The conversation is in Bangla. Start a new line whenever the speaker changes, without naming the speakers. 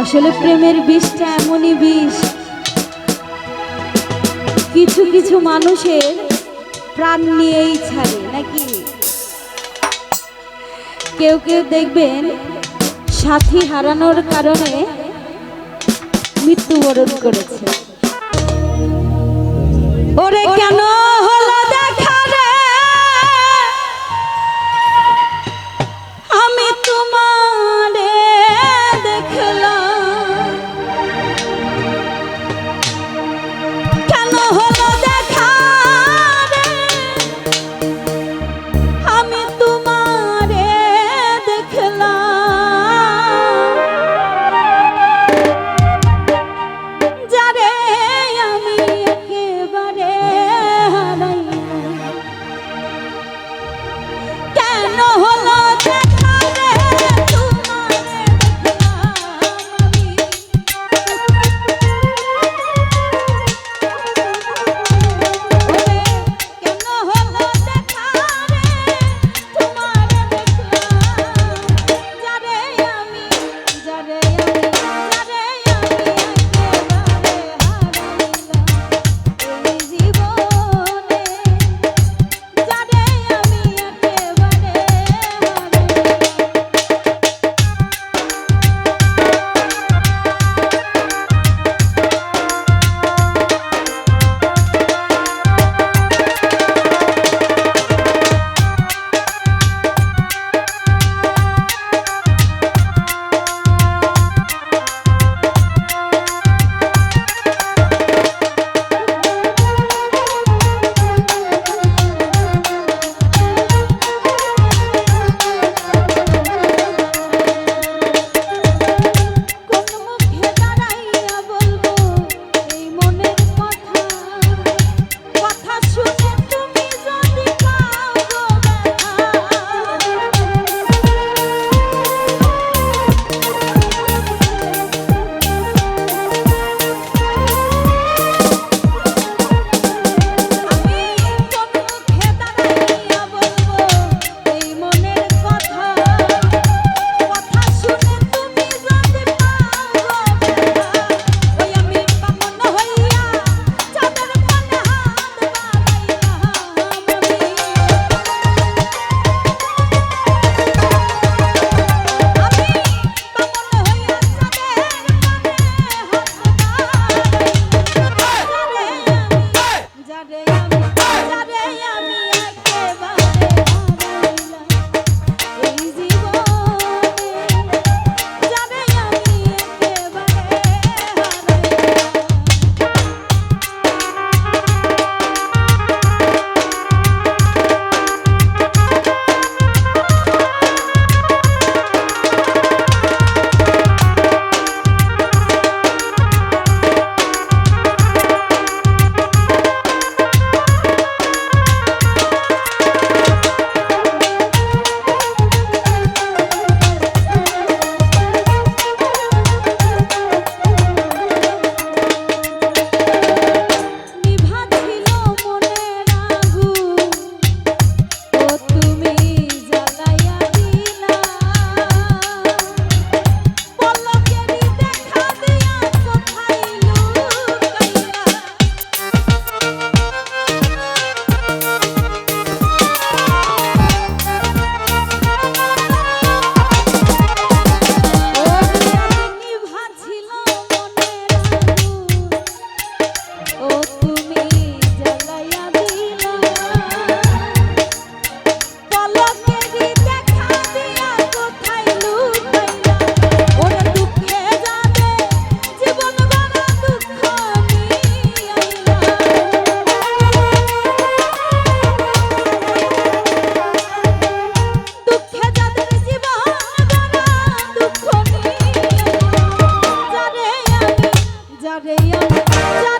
আসলে প্রেমের বিষটা এমনই বিষ। কিছু কিছু মানুষের প্রাণ নিয়েই ছাড়ে, নাকি? কেউ কেউ দেখবেন সাথী হারানোর কারণে মৃত্যুবরণ করেছে। ওরে কেন? Hey! রে